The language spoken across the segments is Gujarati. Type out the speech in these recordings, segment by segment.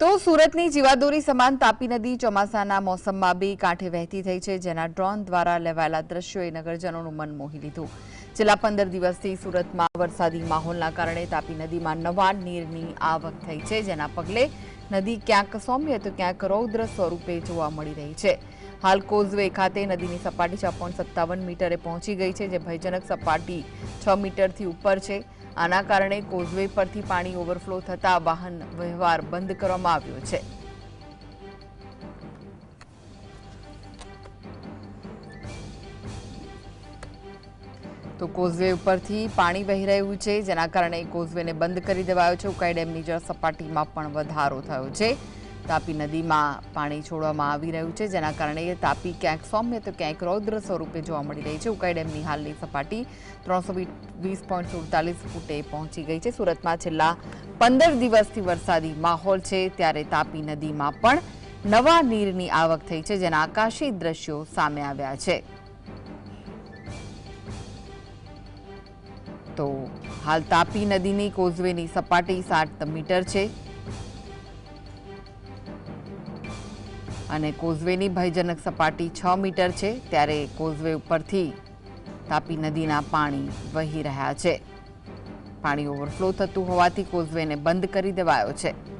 તો સુરતની જીવાદોરી સમાન તાપી નદી ચોમાસાના મોસમમાં બે કાંઠે વહેતી થઈ છે, જેના ડ્રોન દ્વારા લેવાયેલા દ્રશ્યોએ નગરજનોનું મન મોહી લીધું. છેલ્લા પંદર દિવસથી સુરતમાં વરસાદી માહોલના કારણે તાપી નદીમાં નવા નીરની આવક થઈ છે, જેના પગલે નદી ક્યાંક સૌમ્ય તો ક્યાંક રૌદ્ર સ્વરૂપે જોવા મળી રહી છે. હાલ કોઝવે ખાતે નદીની સપાટી છ સત્તાવન મીટરે પહોંચી ગઈ છે, જે ભયજનક સપાટી છ મીટરથી ઉપર છે. આના કારણે કોઝવે પરથી પાણી ઓવરફ્લો થતા વાહન વ્યવહાર બંધ કરવામાં આવ્યો છે. તો કોઝવે ઉપરથી પાણી વહી રહ્યું છે, જેના કારણે કોઝવેને બંધ કરી દેવાયો છે. ઉકાઈ ડેમની જળ સપાટીમાં પણ વધારો થયો છે. તાપી નદીમાં પાણી છોડવામાં આવી રહ્યું છે, જેના કારણે તાપી ક્યાંક સૌમ્ય તો ક્યાંક રૌદ્ર સ્વરૂપે જોવા મળી રહી છે. ઉકાઈ ડેમની હાલની સપાટી ત્રણસો વીસ પોઈન્ટ સુડતાલીસ ફૂટે પહોંચી ગઈ છે. સુરતમાં છેલ્લા પંદર દિવસથી વરસાદી માહોલ છે, ત્યારે તાપી નદીમાં પણ નવા નીરની આવક થઈ છે, જેના આકાશી દ્રશ્યો સામે આવ્યા છે. તો હાલ તાપી નદીની કોઝવેની સપાટી સાત મીટર છે. અને કોઝવેની ભયજનક સપાટી છ મીટર છે, ત્યારે કોઝવે ઉપરથી તાપી નદીના પાણી વહી રહ્યા છે. પાણી ઓવરફ્લો થતું હોવાથી કોઝવેને બંધ કરી દેવાયો છે.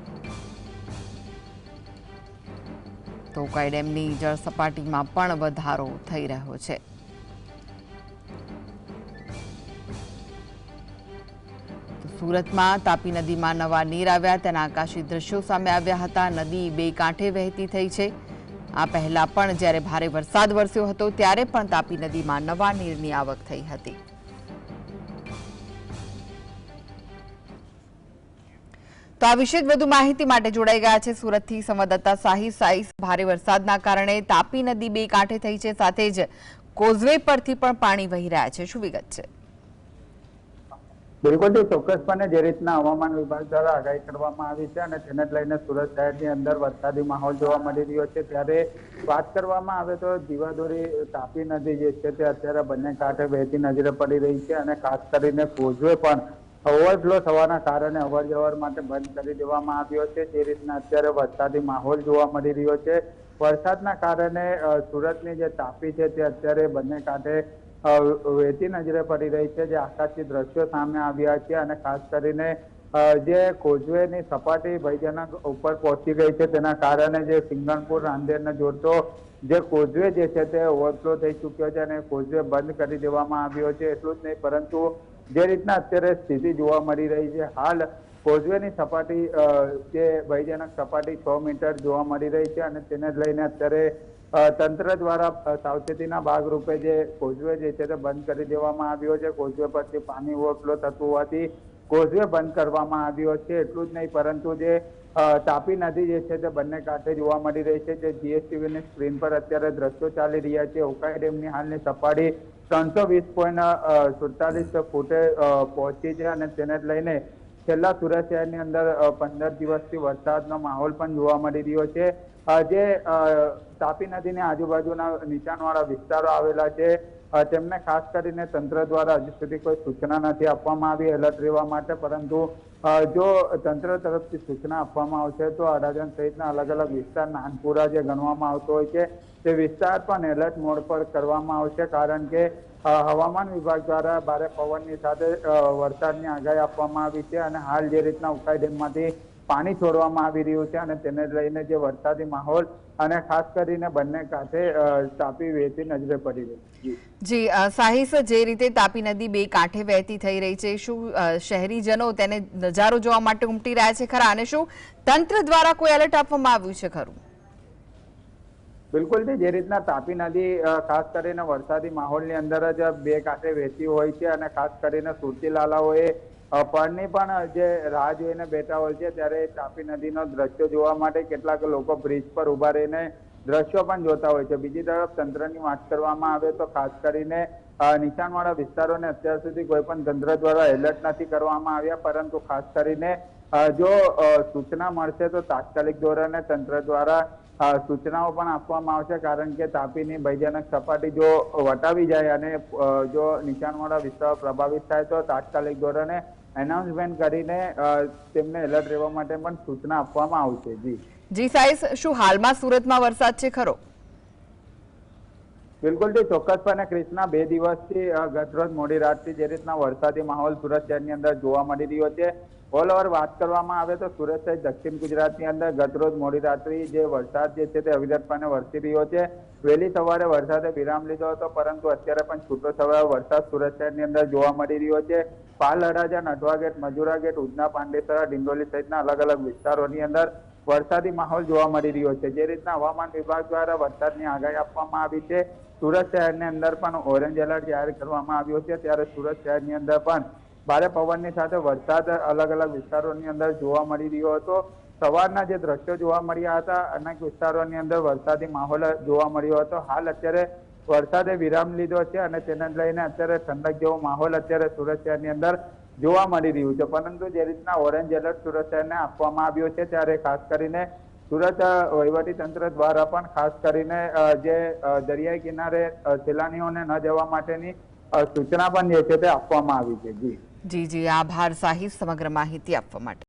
તો ડેમની જળ સપાટીમાં પણ વધારો થઈ રહ્યો છે. સુરતમાં તાપી નદીમાં નવા નીર આવ્યા. તેના આકાશી દ્રશ્યો સામે આવ્યા હતા. નદી બે કાંઠે વહેતી થઈ છે. આ પહેલા પણ જ્યારે ભારે વરસાદ વરસ્યો હતો, ત્યારે પણ તાપી નદીમાં નવા નીરની આવક થઈ હતી. તો આ વિશે વધુ માહિતી માટે જોડાઈ ગયા છે સુરતથી સંવાદદાતા સાહી સાઈસ ભારે વરસાદના કારણે તાપી નદી બે કાંઠે થઈ છે. સાથે જ કોઝવે પરથી પણ પાણી વહી રહ્યા છે. શું વિગત છે? બિલકુલ ચોક્કસપણે જે રીતના હવામાન વિભાગ દ્વારા આગાહી કરવામાં આવી છે અને તેને લઈને સુરત શહેરની અંદર વરસાદી માહોલ જોવા મળી રહ્યો છે. ત્યારે વાત કરવામાં આવે તો જીવાદોરી તાપી નદી જે છે તે અત્યારે બંને કાંઠે વહેતી નજરે પડી રહી છે અને ખાસ કરીને કોઝવે પણ ઓવરફ્લો થવાના કારણે અવરજવર માટે બંધ કરી દેવામાં આવ્યો છે. તે રીતના અત્યારે વરસાદી માહોલ જોવા મળી રહ્યો છે. વરસાદના કારણે સુરતની જે તાપી છે તે અત્યારે બંને કાંઠે અ, વહેતી નજરે પડી રહી છે જે આકાશી દ્રશ્યો સામે આવ્યા છે અને ખાસ કરીને જે કોઝવેની સપાટી ભયજનક ઉપર પહોંચી ગઈ છે તેના કારણે જે સિંગણપુર રાંદેરને જોડતો જે કોઝવે જે છે તે ઓવરફ્લો થઈ ચૂક્યો છે અને કોઝવે બંધ કરી દેવામાં આવ્યો છે. એટલું જ નહીં પરંતુ જે રીતના અત્યારે સ્થિતિ જોવા મળી રહી છે હાલ કોઝવેની સપાટી જે ભયજનક સપાટી છ મીટર જોવા મળી રહી છે અને તેને લઈને અત્યારે તંત્ર દ્વારા સાવચેતીના ભાગરૂપે જે કોઝવે જે છે તે બંધ કરી દેવામાં આવ્યો છે. કોઝવે પરથી પાણી ઓવરફ્લો થતું હોવાથી કોઝવે બંધ કરવામાં આવ્યો છે. એટલું જ નહીં, પરંતુ જે તાપી નદી જે છે તે બંને કાંઠે જોવા મળી રહી છે. જે જીએસટીવીની સ્ક્રીન પર અત્યારે દ્રશ્યો ચાલી રહ્યા છે. ઉકાઈ ડેમની હાલની સપાટી ત્રણસો વીસ પોઈન્ટ સુડતાલીસ ફૂટે પહોંચી છે અને તેને લઈને છેલ્લા સુરત શહેરની અંદર પંદર દિવસથી વરસાદનો માહોલ પણ જોવા મળી રહ્યો છે. જે તાપી નદીની આજુબાજુના નીચાણવાળા વિસ્તારો આવેલા છે તેમને ખાસ કરીને તંત્ર દ્વારા હજુ સુધી કોઈ સૂચના નથી આપવામાં આવી, એલર્ટ રહેવા માટે. પરંતુ જો તંત્ર તરફથી સૂચના આપવામાં આવશે, તો અડાજણ સહિતના અલગ અલગ વિસ્તાર નાનપુરા જે ગણવામાં આવતો હોય છે, તે વિસ્તાર પણ એલર્ટ મોડ પર કરવામાં આવશે. કારણ કે હવામાન વિભાગ દ્વારા ભારે પવનની સાથે વરસાદની આગાહી આપવામાં આવી છે અને હાલ જે રીતના ઉકાઈ ડેમમાંથી પાણી છોડવામાં આવી રહ્યું છે અને તેને લઈને જે વરસાદી માહોલ અને ખાસ કરીને બંને કાંઠે તાપી વહેતી નજરે પડી રહી જી. સાહિસ જે રીતે તાપી નદી બે કાંઠે વહેતી થઈ રહી છે, શું શહેરીજનો તેને નજારો જોવા માટે ઉમટી રહ્યા છે ખરા? અને શું તંત્ર દ્વારા કોઈ એલર્ટ આપવામાં આવ્યું છે ખરું? બિલકુલ જે રીતના તાપી નદી ખાસ કરીને વરસાદી માહોલની અંદર જ બે કાંઠે વહેતી હોય છે અને ખાસ કરીને સુરતી લાલાઓએ અ, પરની પણ જે રાહ જોઈને બેઠા હોય છે ત્યારે તાપી નદીનો દ્રશ્યો જોવા માટે કેટલાક લોકો બ્રિજ પર ઊભા રહીને દ્રશ્યો પણ જોતા હોય છે. બીજી તરફ તંત્રની વાત કરવામાં આવે તો ખાસ કરીને નીચાણવાળા વિસ્તારોને અત્યાર સુધી કોઈ પણ તંત્ર દ્વારા એલર્ટ નથી કરવામાં આવ્યા પરંતુ ખાસ કરીને જો સૂચના મળશે તો તાત્કાલિક ધોરણે તંત્ર દ્વારા સૂચનાઓ પણ આપવામાં આવશે કારણ કે તાપીની ભયજનક સપાટી જો વટાવી જાય અને જો નીચાણવાળા વિસ્તાર પ્રભાવિત થાય તો તાત્કાલિક ધોરણે એનાઉન્સમેન્ટ કરીને તેમને એલર્ટ રહેવા માટે પણ સૂચના આપવામાં આવશે. જી. જી સાઈસ શું હાલમાં સુરતમાં વરસાદ છે ખરો? બિલકુલ જી ચોક્કસપણે ક્રિષ્ના બે દિવસથી ગતરોજ મોડી રાતથી જે રીતના વરસાદી માહોલ સુરત શહેરની અંદર જોવા મળી રહ્યો છે. ઓલ ઓવર વાત કરવામાં આવે તો સુરત સહિત દક્ષિણ ગુજરાતની અંદર ગતરોજ મોડી રાત્રિ જે વરસાદ જે છે તે અવિરતપણે વરસી રહ્યો છે. વહેલી સવારે વરસાદે વિરામ લીધો હતો, પરંતુ અત્યારે પણ છૂટો છવાયો વરસાદ સુરત શહેરની અંદર જોવા મળી રહ્યો છે. પાલ અડાજા નટવા ગેટ, મજુરા ગેટ, ઉધના પાંડેસરા, ડિંડોલી સહિતના અલગ અલગ વિસ્તારોની અંદર વરસાદી માહોલ જોવા મળી રહ્યો છે. જે રીતના હવામાન વિભાગ દ્વારા વરસાદની આગાહી આપવામાં આવી છે. સુરત શહેરની અંદર પણ ઓરેન્જ એલર્ટ જાહેર કરવામાં આવ્યો છે. ત્યારે સુરત શહેરની અંદર પણ ભારે પવનની સાથે વરસાદ અલગ અલગ વિસ્તારોની અંદર જોવા મળી રહ્યો હતો. સવારના જે દ્રશ્યો જોવા મળ્યા હતા અનેક વિસ્તારોની અંદર વરસાદી માહોલ જોવા મળ્યો હતો. હાલ અત્યારે વરસાદે વિરામ લીધો છે અને તેને લઈને અત્યારે ઠંડક જેવો માહોલ અત્યારે સુરત શહેરની અંદર જોવા મળી રહ્યું છે. પરંતુ જે રીતના ઓરેન્જ એલર્ટ સુરત શહેરને આપવામાં આવ્યો છે ત્યારે ખાસ કરીને સુરત વહીવટી તંત્ર દ્વારા પણ ખાસ કરીને જે દરિયાઈ કિનારે અ, સહેલાણીઓને ન જવા માટેની સૂચના પણ જે છે તે આપવામાં આવી છે. જી. જી જી. આભાર સાહિબ સમગ્ર માહિતી આપવા માટે.